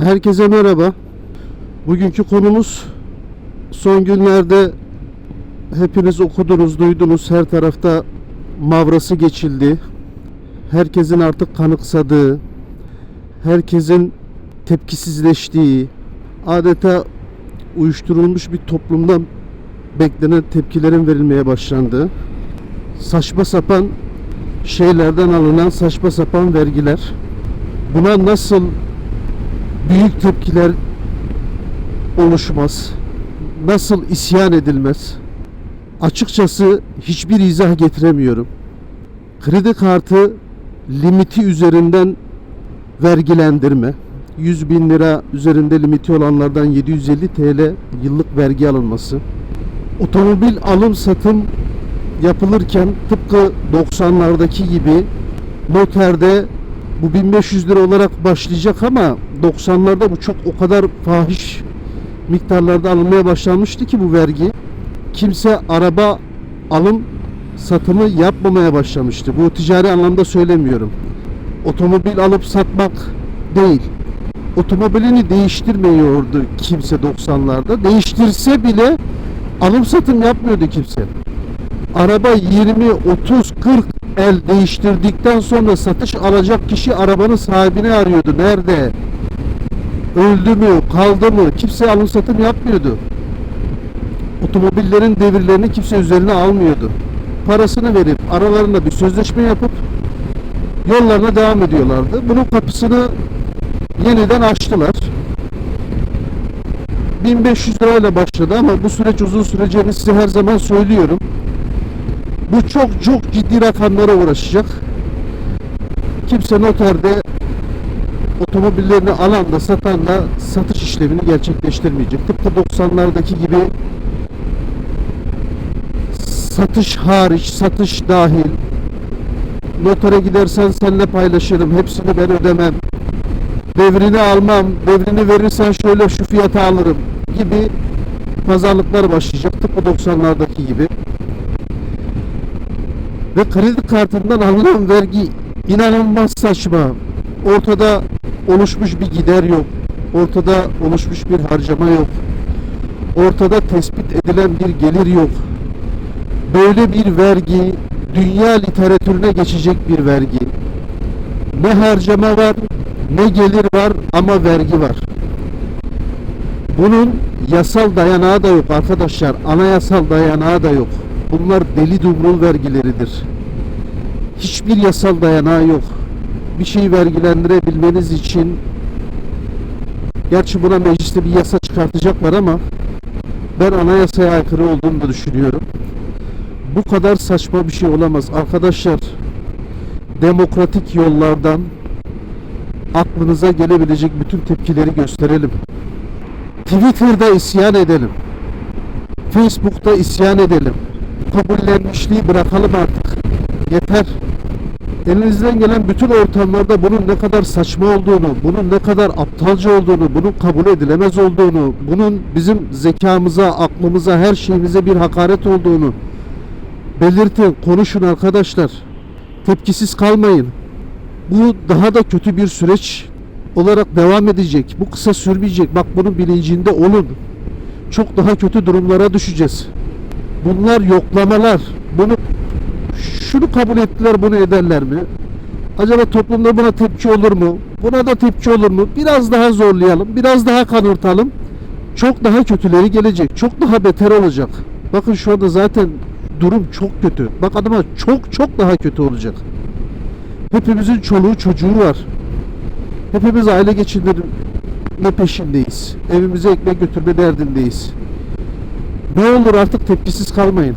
Herkese merhaba. Bugünkü konumuz son günlerde hepiniz okudunuz, duydunuz. Her tarafta mavrası geçildi. Herkesin artık kanıksadığı, herkesin tepkisizleştiği, adeta uyuşturulmuş bir toplumdan beklenen tepkilerin verilmeye başlandığı, saçma sapan şeylerden alınan saçma sapan vergiler. Buna nasıl büyük tepkiler oluşmaz. Nasıl isyan edilmez? Açıkçası hiçbir izah getiremiyorum. Kredi kartı limiti üzerinden vergilendirme. 100 bin lira üzerinde limiti olanlardan 750 TL yıllık vergi alınması. Otomobil alım satım yapılırken tıpkı 90'lardaki gibi noterde bu 1500 lira olarak başlayacak ama 90'larda bu çok o kadar fahiş miktarlarda alınmaya başlanmıştı ki bu vergi. Kimse araba alım satımı yapmamaya başlamıştı. Bu ticari anlamda söylemiyorum. Otomobil alıp satmak değil. Otomobilini değiştirmiyordu kimse 90'larda. Değiştirse bile alım satım yapmıyordu kimse. Araba 20, 30, 40 el değiştirdikten sonra satış alacak kişi arabanın sahibini arıyordu. Nerede? Öldü mü? Kaldı mı? Kimse alım satım yapmıyordu. Otomobillerin devirlerini kimse üzerine almıyordu. Parasını verip aralarında bir sözleşme yapıp yollarına devam ediyorlardı. Bunun kapısını yeniden açtılar. 1500 lirayla başladı ama bu süreç uzun süreceğini size her zaman söylüyorum. Bu çok çok ciddi rakamlara uğraşacak. Kimse noterde otomobillerini alan da satan da satış işlemini gerçekleştirmeyecek. Tıpkı 90'lardaki gibi satış hariç, satış dahil notere gidersen seninle paylaşırım. Hepsini ben ödemem. Devrini almam. Devrini verirsen şöyle şu fiyata alırım gibi pazarlıklar başlayacak. Tıpkı 90'lardaki gibi ve kredi kartından alınan vergi inanılmaz saçma. Ortada oluşmuş bir gider yok. Ortada oluşmuş bir harcama yok. Ortada tespit edilen bir gelir yok. Böyle bir vergi dünya literatürüne geçecek bir vergi. Ne harcama var, ne gelir var ama vergi var. Bunun yasal dayanağı da yok arkadaşlar. Anayasal dayanağı da yok. Bunlar deli dumrul vergileridir. Hiçbir yasal dayanağı yok. Bir şeyi vergilendirebilmeniz için gerçi buna mecliste bir yasa çıkartacaklar ama ben anayasaya aykırı olduğunu da düşünüyorum. Bu kadar saçma bir şey olamaz. Arkadaşlar demokratik yollardan aklınıza gelebilecek bütün tepkileri gösterelim. Twitter'da isyan edelim. Facebook'ta isyan edelim kabullenmişliği bırakalım artık. Yeter. Elinizden gelen bütün ortamlarda bunun ne kadar saçma olduğunu, bunun ne kadar aptalca olduğunu, bunun kabul edilemez olduğunu, bunun bizim zekamıza, aklımıza, her şeyimize bir hakaret olduğunu belirtin, konuşun arkadaşlar. Tepkisiz kalmayın. Bu daha da kötü bir süreç olarak devam edecek. Bu kısa sürmeyecek. Bak bunun bilincinde olun. Çok daha kötü durumlara düşeceğiz. Bunlar yoklamalar. Bunu şunu kabul ettiler, bunu ederler mi? Acaba toplumda buna tepki olur mu? Buna da tepki olur mu? Biraz daha zorlayalım, biraz daha kanırtalım. Çok daha kötüleri gelecek. Çok daha beter olacak. Bakın şu anda zaten durum çok kötü. Bak adıma çok çok daha kötü olacak. Hepimizin çoluğu çocuğu var. Hepimiz aile geçindirme peşindeyiz. Evimize ekmek götürme derdindeyiz. Ne olur artık tepkisiz kalmayın.